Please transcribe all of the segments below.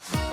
Вітер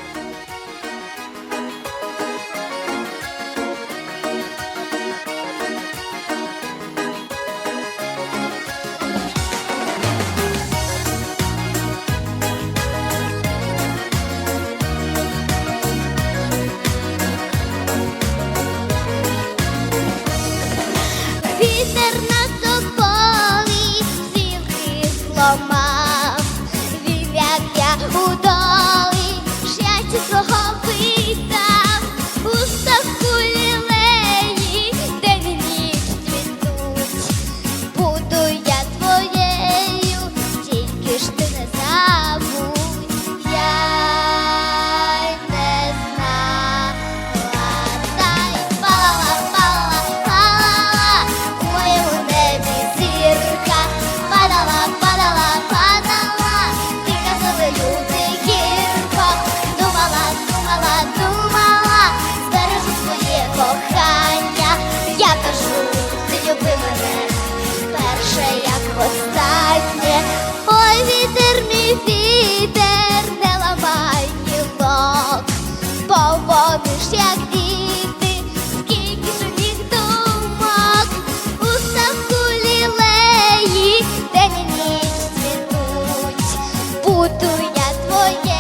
вітер, не ламай гілок, поводиш, як діти, скільки ж у думок, у ставку лілеї, день і ніч цвітуть, буду я твоєю,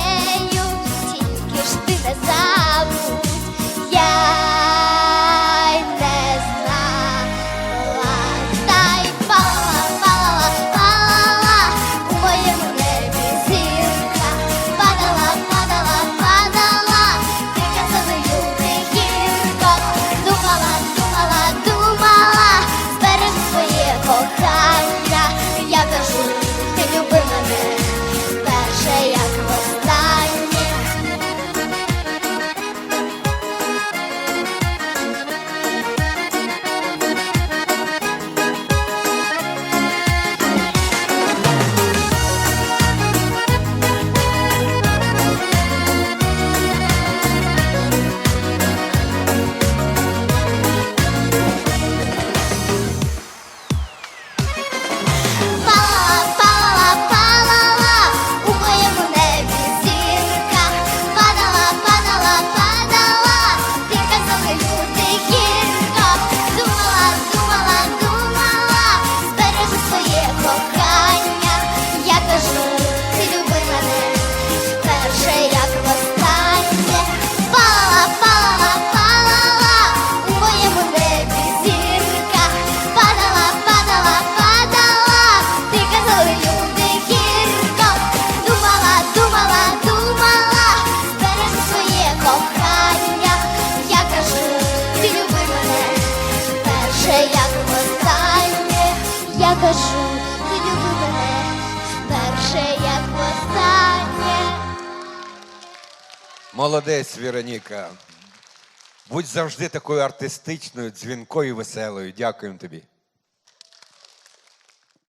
кохання, я кажу, ти люби мене, перше, як востаннє, палала, палала, палала, у моєму небі зірка, падала, падала, падала, ти казали люди гірко, думала, думала, думала, збережи своє кохання, я кажу, ти люби мене, перше, як востаннє, я кажу, Молодець, Вероніка. Будь завжди такою артистичною, дзвінкою, веселою. Дякуємо тобі.